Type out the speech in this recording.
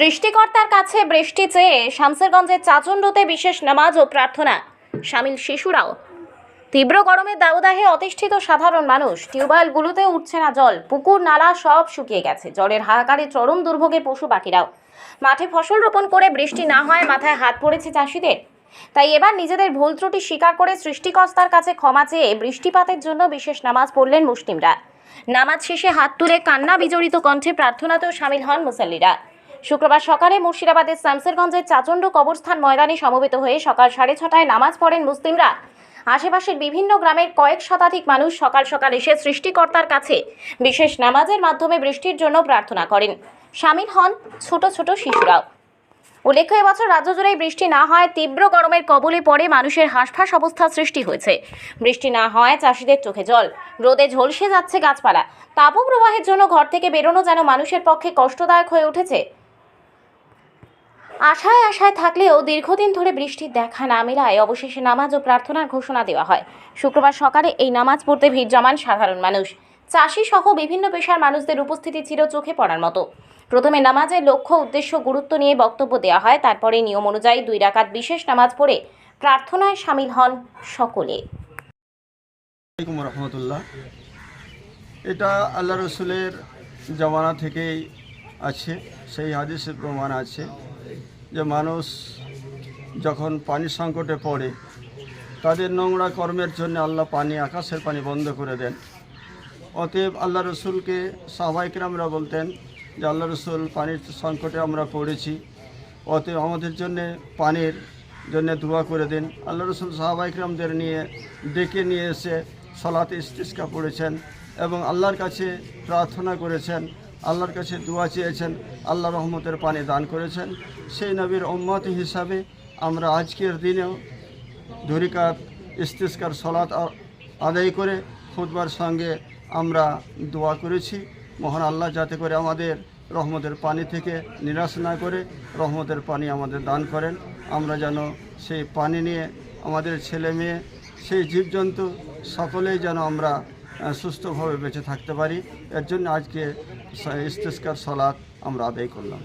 বৃষ্টিকর্তার কাছে বৃষ্টি চেয়ে শামসেরগঞ্জের চাচণ্ডতে বিশেষ নামাজ ও প্রার্থনা। সামিল শিশুরাও। তীব্র গরমে দাউদাহে অতিষ্ঠিত সাধারণ মানুষ। টিউবওয়েলগুলোতে উঠছে না জল। পুকুর, নালা সব শুকিয়ে গেছে। জলের হাহাকারে চরম দুর্ভোগে পশু পাখিরাও। মাঠে ফসল রোপণ করে বৃষ্টি না হয় মাথায় হাত পড়েছে চাষিদের। তাই এবার নিজেদের ভুল ত্রুটি স্বীকার করে সৃষ্টিকর্তার কাছে ক্ষমা চেয়ে বৃষ্টিপাতের জন্য বিশেষ নামাজ পড়লেন মুসলিমরা। নামাজ শেষে হাত তুলে কান্না বিজড়িত কণ্ঠে প্রার্থনাতেও সামিল হন মুসল্লিরা। শুক্রবার সকালে মুর্শিদাবাদের শামসেরগঞ্জের চাচণ্ড কবরস্থান ময়দানে সমবেত হয়ে সকাল সাড়ে ছটায় নামাজ পড়েন মুসলিমরা। আশেপাশের বিভিন্ন গ্রামের কয়েক শতাধিক মানুষ সকাল সকাল এসে সৃষ্টিকর্তার কাছে বিশেষ নামাজের মাধ্যমে বৃষ্টির জন্য প্রার্থনা করেন। সামিল হন ছোট ছোট শিশুরাও। উল্লেখ্য, এবছর রাজ্য জুড়েই বৃষ্টি না হয় তীব্র গরমের কবলে পড়ে মানুষের হাঁসফাঁস অবস্থা সৃষ্টি হয়েছে। বৃষ্টি না হয় চাষিদের চোখে জল। রোদে ঝলসে যাচ্ছে গাছপালা। তাপপ্রবাহের জন্য ঘর থেকে বেরোনো যেন মানুষের পক্ষে কষ্টদায়ক হয়ে উঠেছে। আশায় আশায় থাকলেও দীর্ঘদিন ধরে বৃষ্টির দেখা না মেলায় অবশেষে নামাজ ও প্রার্থনার ঘোষণা দেওয়া হয়। শুক্রবার সকালে এই নামাজ পড়তে ভিড় জমান সাধারণ মানুষ। চাষি সহ বিভিন্ন পেশার মানুষদের উপস্থিতি ছিল চোখে পড়ার মতো। প্রথমে নামাজের লক্ষ্য উদ্দেশ্য গুরুত্ব নিয়ে বক্তব্য দেওয়া হয়, তারপরে নিয়ম অনুযায়ী দুই রাকাত বিশেষ নামাজ পড়ে প্রার্থনায় সামিল হন সকলে। এটা আল্লাহ রসুলের জমানা থেকেই আছে, সেই হাদিসের প্রমাণ আছে। যে মানুষ যখন পানি সংকটে পড়ে, তাদের নোংরা কর্মের জন্য আল্লাহ পানি, আকাশের পানি বন্ধ করে দেন। অতএব আল্লাহ রসুলকে সাহবাইকরামরা বলতেন যে, আল্লাহ রসুল, পানির সংকটে আমরা পড়েছি, অতএব আমাদের জন্য পানির জন্য দোয়া করে দিন। আল্লাহ রসুল সাহাবাইকরামদের নিয়ে ডেকে নিয়ে এসে সলাতে ইস্তিস্কা পড়েছেন এবং আল্লাহর কাছে প্রার্থনা করেছেন আল্লাহর কাছে দোয়া চেয়েছেন, আল্লাহ রহমতের পানি দান করেছেন। সেই নবীর উম্মত হিসাবে আমরা আজকের দিনেও ধরিকাত, ইস্তিস্কার সলাত আদায় করে খুদবার সঙ্গে আমরা দোয়া করেছি। মহান আল্লাহ যাতে করে আমাদের রহমতের পানি থেকে নিরাশ না করে রহমতের পানি আমাদের দান করেন। আমরা যেন সেই পানি নিয়ে আমাদের ছেলে মেয়ে, সেই জীবজন্তু সকলেই যেন আমরা সুস্থভাবে বেঁচে থাকতে পারি। এর জন্য আজকে ইস্তেস্কার সলাৎ আমরা আদায় করলাম।